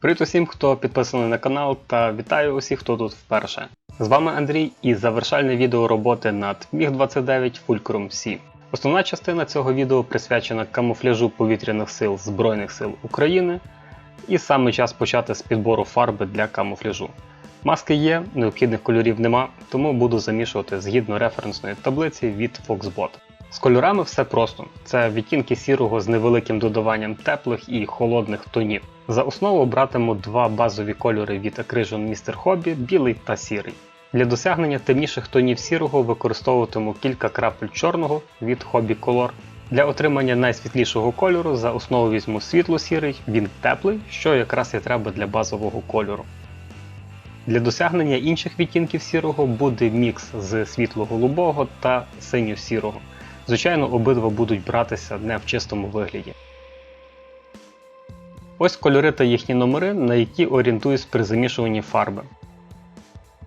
Привіт усім, хто підписаний на канал, та вітаю усіх, хто тут вперше. З вами Андрій і завершальне відео роботи над MiG-29 Fulcrum C. Основна частина цього відео присвячена камуфляжу повітряних сил Збройних сил України, і саме час почати з підбору фарби для камуфляжу. Маски є, необхідних кольорів нема, тому буду замішувати згідно референсної таблиці від Foxbot. З кольорами все просто: це відтінки сірого з невеликим додаванням теплих і холодних тонів. За основу братиму два базові кольори від Acrylion Mr. Hobby білий та сірий. Для досягнення темніших тонів сірого використовуватиму кілька крапель чорного від Hobby Color. Для отримання найсвітлішого кольору за основу візьму світло-сірий, він теплий, що якраз і треба для базового кольору. Для досягнення інших відтінків сірого буде мікс з світло-голубого та синьо-сірого. Звичайно, обидва будуть братися не в чистому вигляді. Ось кольори та їхні номери, на які орієнтуюсь при замішуванні фарби.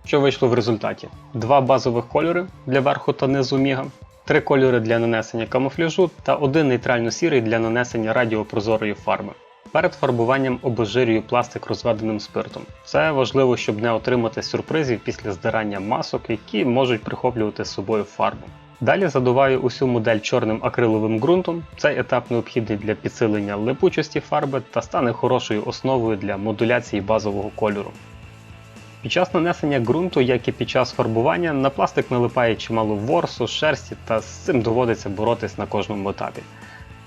Що вийшло в результаті? Два базових кольори для верху та низу міга, три кольори для нанесення камуфляжу та один нейтрально-сірий для нанесення радіопрозорої фарби. Перед фарбуванням обезжирюю пластик розведеним спиртом. Це важливо, щоб не отримати сюрпризів після здирання масок, які можуть прихоплювати з собою фарбу. Далі задуваю усю модель чорним акриловим ґрунтом. Цей етап необхідний для підсилення липучості фарби та стане хорошою основою для модуляції базового кольору. Під час нанесення ґрунту, як і під час фарбування, на пластик налипає чимало ворсу, шерсті та з цим доводиться боротись на кожному етапі.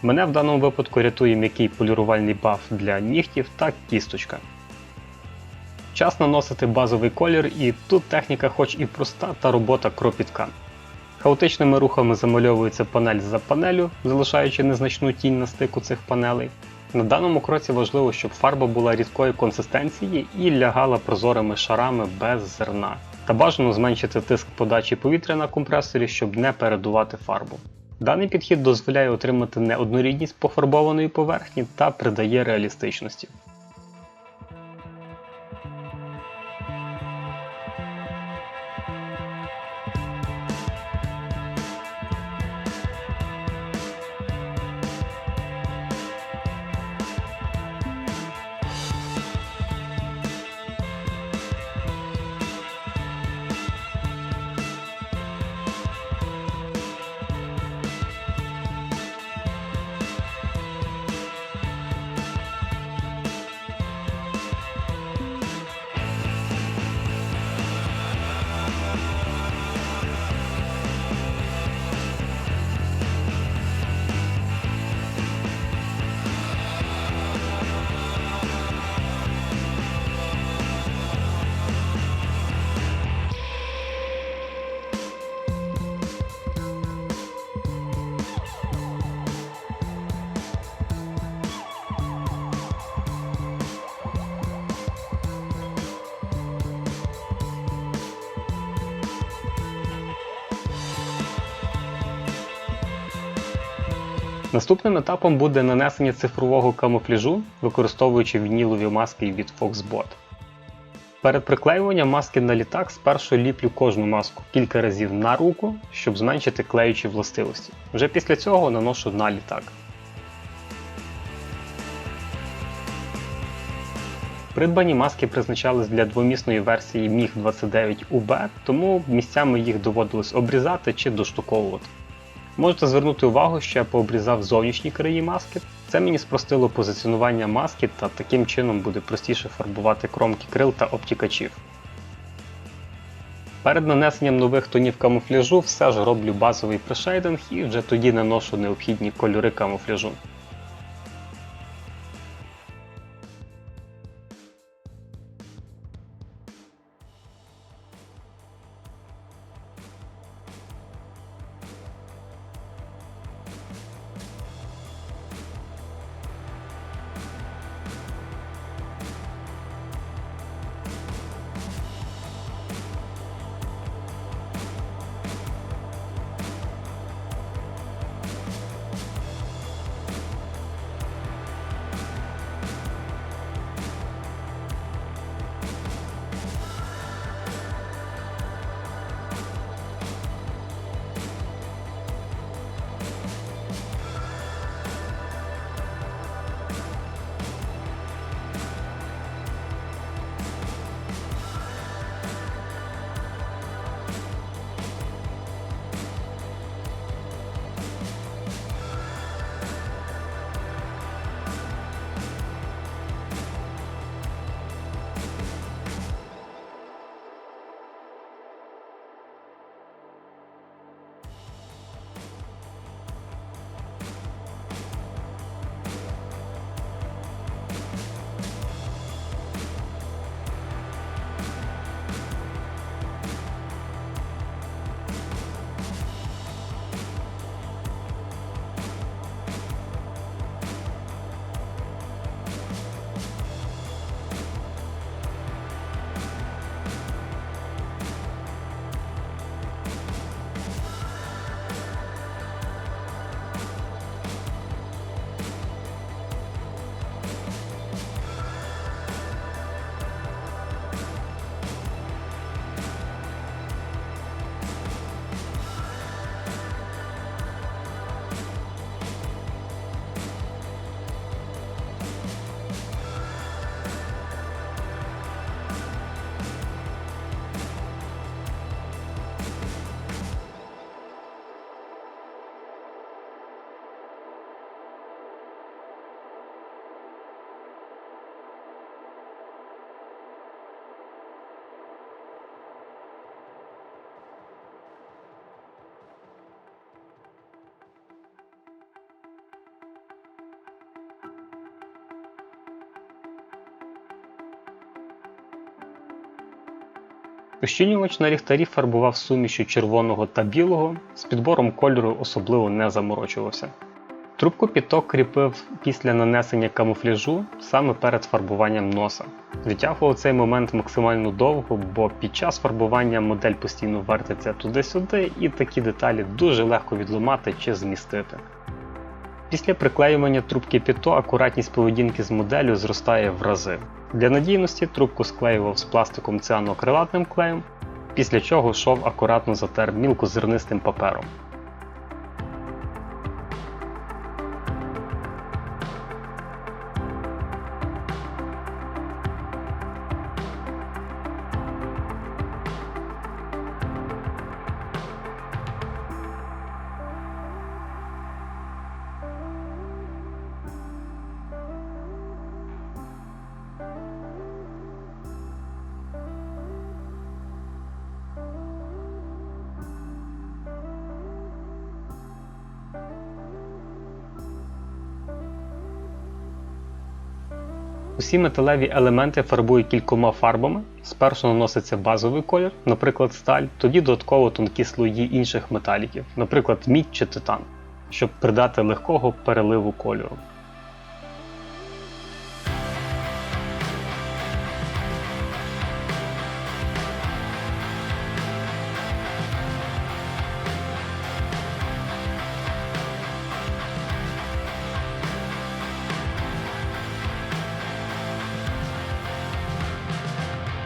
Мене в даному випадку рятує м'який полірувальний баф для нігтів та кісточка. Час наносити базовий колір, і тут техніка хоч і проста, та робота кропітка. Хаотичними рухами замальовується панель за панелю, залишаючи незначну тінь на стику цих панелей. На даному кроці важливо, щоб фарба була рідкої консистенції і лягала прозорими шарами без зерна. Та бажано зменшити тиск подачі повітря на компресорі, щоб не передувати фарбу. Даний підхід дозволяє отримати неоднорідність пофарбованої поверхні та придає реалістичності. Наступним етапом буде нанесення цифрового камуфляжу, використовуючи вінілові маски від Foxbot. Перед приклеюванням маски на літак спершу ліплю кожну маску кілька разів на руку, щоб зменшити клеючі властивості. Вже після цього наношу на літак. Придбані маски призначались для двомісної версії MiG-29UB, тому місцями їх доводилось обрізати чи доштуковувати. Можете звернути увагу, що я пообрізав зовнішні краї маски. Це мені спростило позиціонування маски та таким чином буде простіше фарбувати кромки крил та обтікачів. Перед нанесенням нових тонів камуфляжу все ж роблю базовий пришейдинг і вже тоді наношу необхідні кольори камуфляжу. Ощінювач на ліхтарі фарбував сумішю червоного та білого, з підбором кольору особливо не заморочувався. Трубку підток кріпив після нанесення камуфляжу саме перед фарбуванням носа. Відтягував цей момент максимально довго, бо під час фарбування модель постійно вертиться туди-сюди, і такі деталі дуже легко відламати чи змістити. Після приклеювання трубки піто акуратність поведінки з моделлю зростає в рази. Для надійності трубку склеював з пластиком ціанокрилатним клеєм, після чого шов акуратно затер мілкозернистим папером. Усі металеві елементи фарбують кількома фарбами. Спершу наноситься базовий колір, наприклад, сталь, тоді додатково тонкі слої інших металіків, наприклад, мідь чи титан, щоб придати легкого переливу кольору.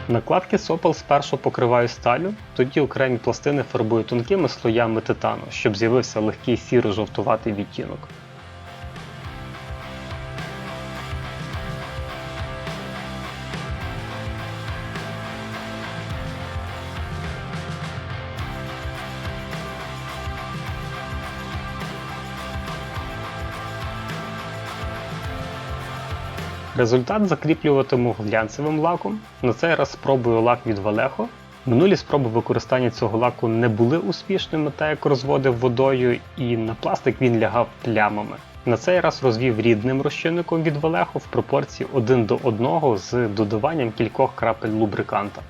Накладки сопел спершу покриваю сталю, тоді окремі пластини фарбую тонкими слоями титану, щоб з'явився легкий сіро-жовтуватий відтінок. Результат закріплюватиму глянцевим лаком. На цей раз спробую лак від Vallejo. Минулі спроби використання цього лаку не були успішними, так як розводив водою, і на пластик він лягав плямами. На цей раз розвів рідним розчинником від Vallejo в пропорції 1 до 1 з додаванням кількох крапель лубриканта.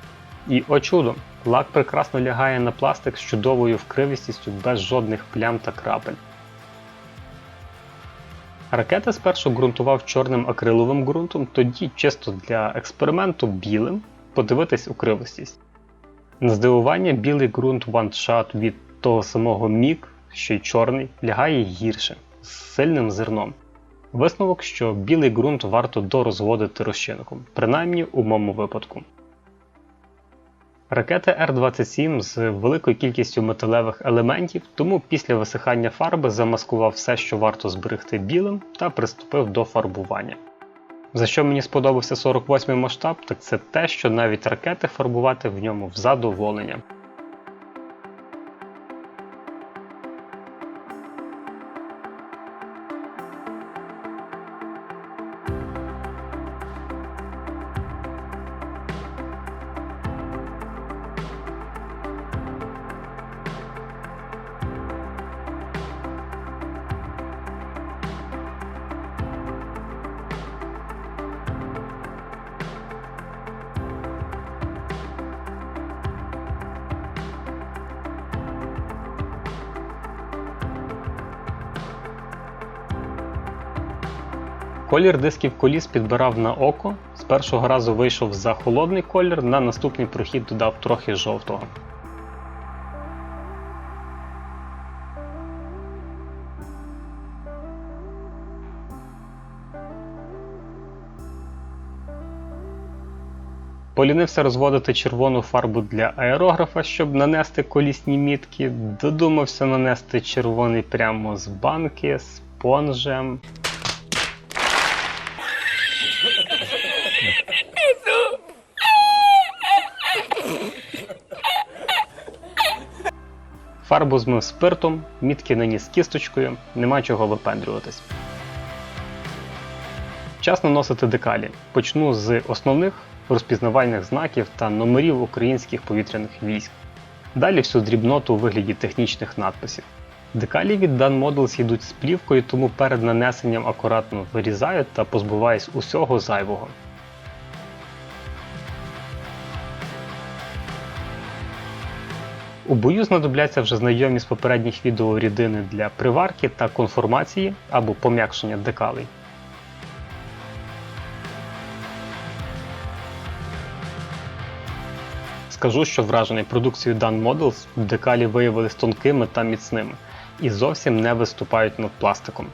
І о чудо! Лак прекрасно лягає на пластик з чудовою вкривістістю без жодних плям та крапель. Ракети спершу ґрунтував чорним акриловим ґрунтом, тоді чисто для експерименту білим подивитись у кривостість. На здивування, білий ґрунт One Shot від того самого Мік, що й чорний, лягає гірше, з сильним зерном. Висновок, що білий ґрунт варто дорозводити розчинником, принаймні у моєму випадку. Ракети Р-27 з великою кількістю металевих елементів, тому після висихання фарби замаскував все, що варто зберегти білим, та приступив до фарбування. За що мені сподобався 48 й масштаб, так це те, що навіть ракети фарбувати в ньому в задоволення. Колір дисків коліс підбирав на око. З першого разу вийшов за холодний колір, на наступний прохід додав трохи жовтого. Полінився розводити червону фарбу для аерографа, щоб нанести колісні мітки. Додумався нанести червоний прямо з банки, спонжем. Фарбу змив спиртом, мітки наніс кісточкою, нема чого випендрюватись. Час наносити декалі. Почну з основних розпізнавальних знаків та номерів українських повітряних військ. Далі всю дрібноту у вигляді технічних надписів. Декалі від Dan Models йдуть з плівкою, тому перед нанесенням акуратно вирізаю та позбуваюсь усього зайвого. У бою знадобляться вже знайомі з попередніх відео рідини для приварки та конформації або пом'якшення декалей. Скажу, що вражений продукцією Dan Models декалі виявились тонкими та міцними і зовсім не виступають над пластиком.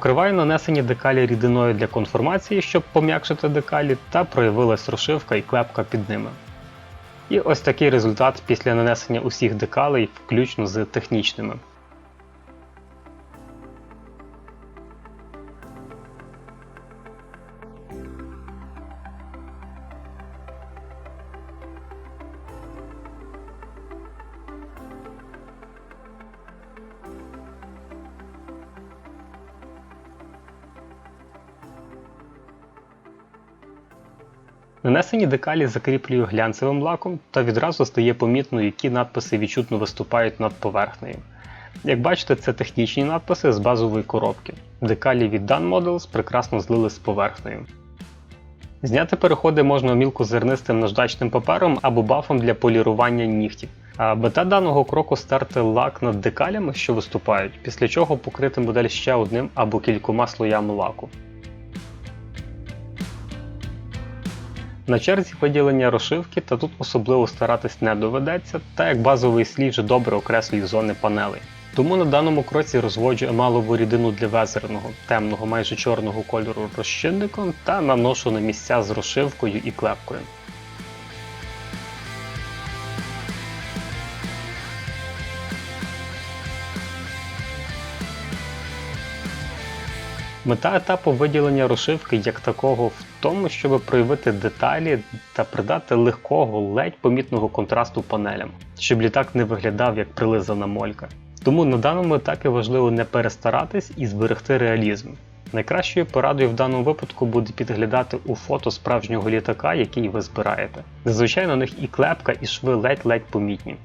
Покриваю нанесені декалі рідиною для конформації, щоб пом'якшити декалі, та проявилась розшивка і клепка під ними. І ось такий результат після нанесення усіх декалей, включно з технічними. Нанесені декалі закріплюю глянцевим лаком та відразу стає помітно, які надписи відчутно виступають над поверхнею. Як бачите, це технічні надписи з базової коробки. Декалі від Dan Models прекрасно злили з поверхнею. Зняти переходи можна мілко зернистим наждачним папером або бафом для полірування нігтів. А мета даного кроку стерти лак над декалями, що виступають, після чого покрити модель ще одним або кількома слоями лаку. На черзі виділення розшивки, та тут особливо старатись не доведеться, так як базовий слій вже добре окреслює зони панелей. Тому на даному кроці розводжу емалову рідину для везерного, темного майже чорного кольору розчинником та наношу на місця з розшивкою і клепкою. Мета етапу виділення розшивки як такого в тому, щоб проявити деталі та придати легкого, ледь помітного контрасту панелям, щоб літак не виглядав як прилизана молька. Тому на даному етапі важливо не перестаратись і зберегти реалізм. Найкращою порадою в даному випадку буде підглядати у фото справжнього літака, який ви збираєте. Зазвичай на них і клепка, і шви ледь-ледь помітні.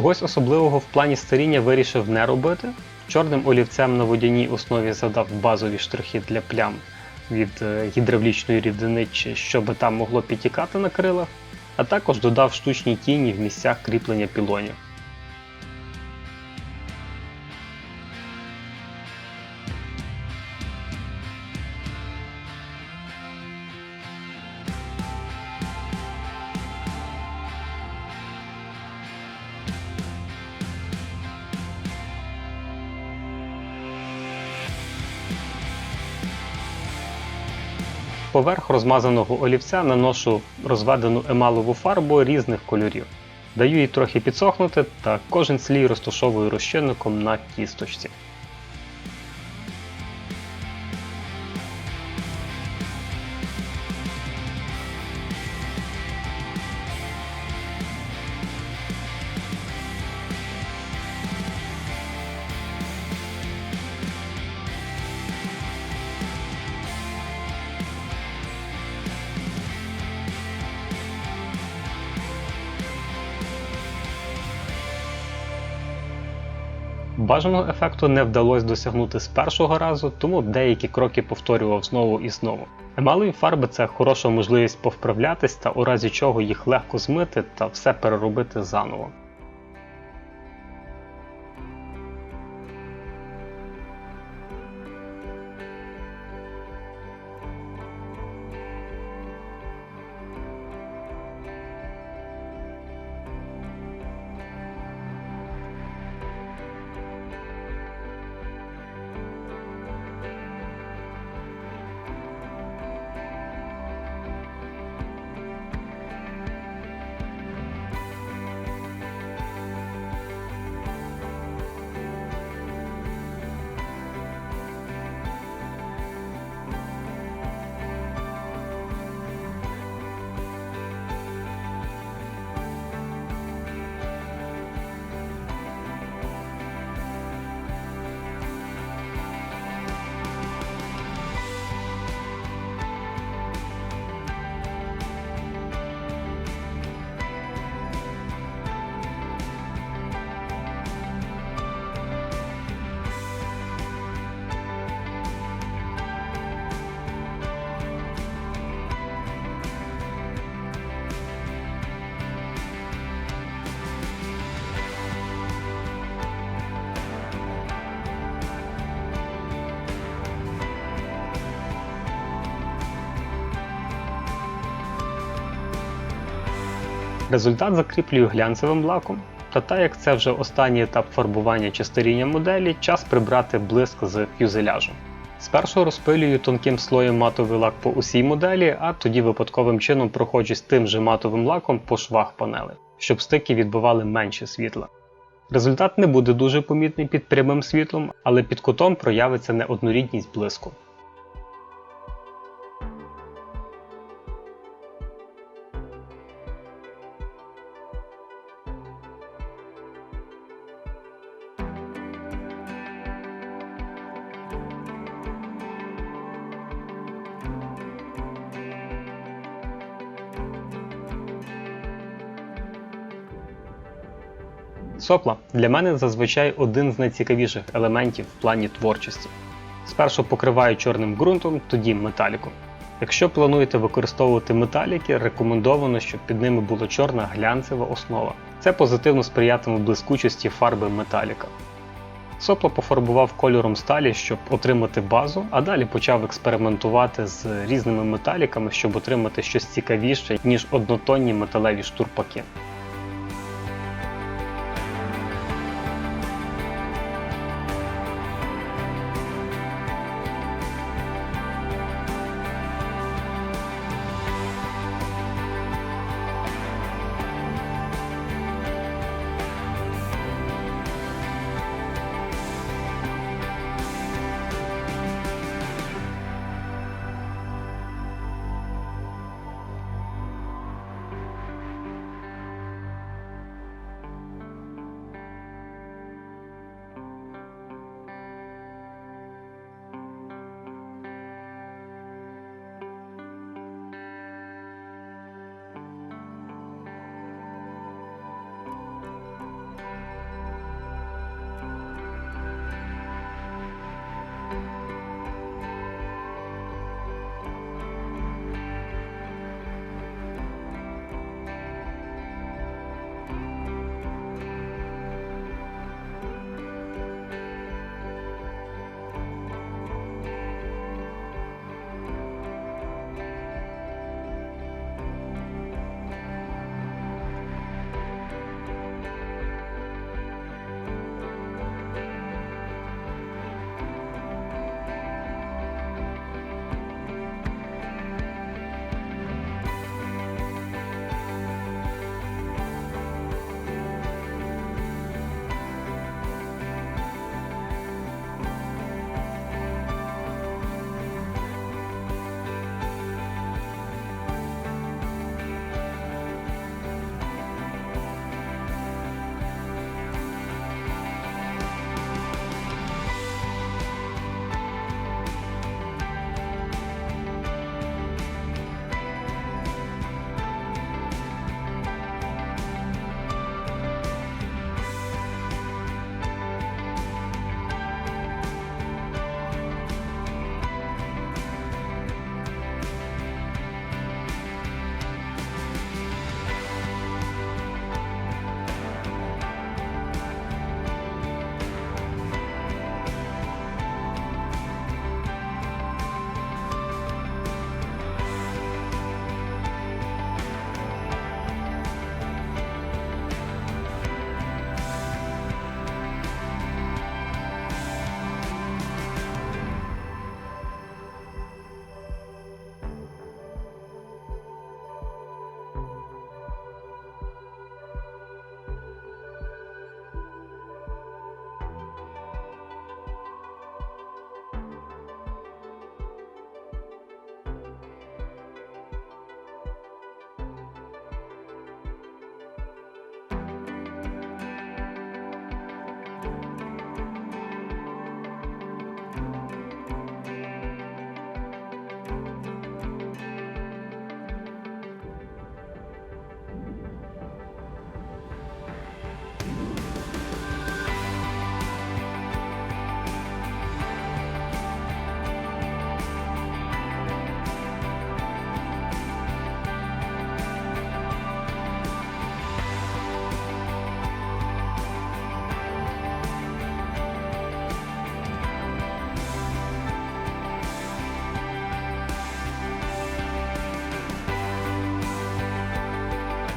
Чогось особливого в плані старіння вирішив не робити. Чорним олівцем на водяній основі задав базові штрихи для плям від е, гідравлічної рідини, щоб там могло підтікати на крилах, а також додав штучні тіні в місцях кріплення пілонів. Поверх розмазаного олівця наношу розведену емалову фарбу різних кольорів. Даю їй трохи підсохнути та кожен слій розташовую розчинником на кісточці. Бажаного ефекту не вдалося досягнути з першого разу, тому деякі кроки повторював знову і знову. Емалові фарби це хороша можливість повправлятись та у разі чого їх легко змити та все переробити заново. Результат закріплюю глянцевим лаком. Та так як це вже останній етап фарбування чи старіння моделі, час прибрати блиск з фюзеляжу. Спершу розпилюю тонким слоєм матовий лак по усій моделі, а тоді випадковим чином проходжусь тим же матовим лаком по швах панели, щоб стики відбивали менше світла. Результат не буде дуже помітний під прямим світлом, але під кутом проявиться неоднорідність блиску. Сопла для мене зазвичай один з найцікавіших елементів в плані творчості. Спершу покриваю чорним ґрунтом, тоді металіком. Якщо плануєте використовувати металіки, рекомендовано, щоб під ними була чорна глянцева основа. Це позитивно сприятиме блискучості фарби металіка. Сопло пофарбував кольором сталі, щоб отримати базу, а далі почав експериментувати з різними металіками, щоб отримати щось цікавіше, ніж однотонні металеві штурпаки.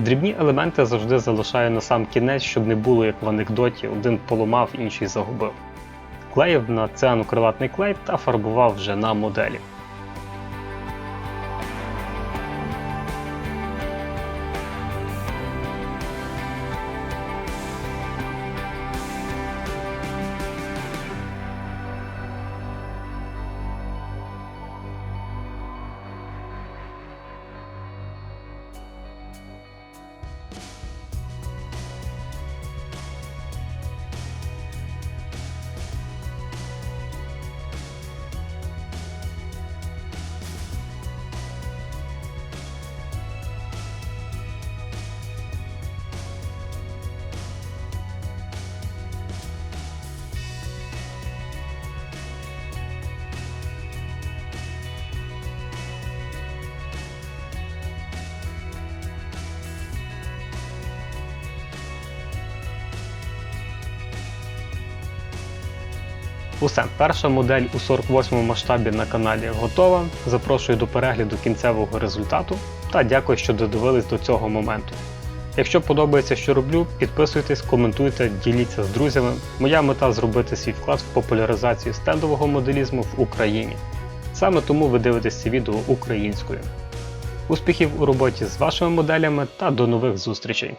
Дрібні елементи завжди залишаю на сам кінець, щоб не було як в анекдоті, один поламав, інший загубив. Клеїв на цианокрилатний клей та фарбував вже на моделі. Усе, перша модель у 48 масштабі на каналі готова. Запрошую до перегляду кінцевого результату та дякую, що додивились до цього моменту. Якщо подобається, що роблю, підписуйтесь, коментуйте, діліться з друзями. Моя мета зробити свій вклад в популяризацію стендового моделізму в Україні. Саме тому ви дивитесь ці відео українською. Успіхів у роботі з вашими моделями та до нових зустрічей!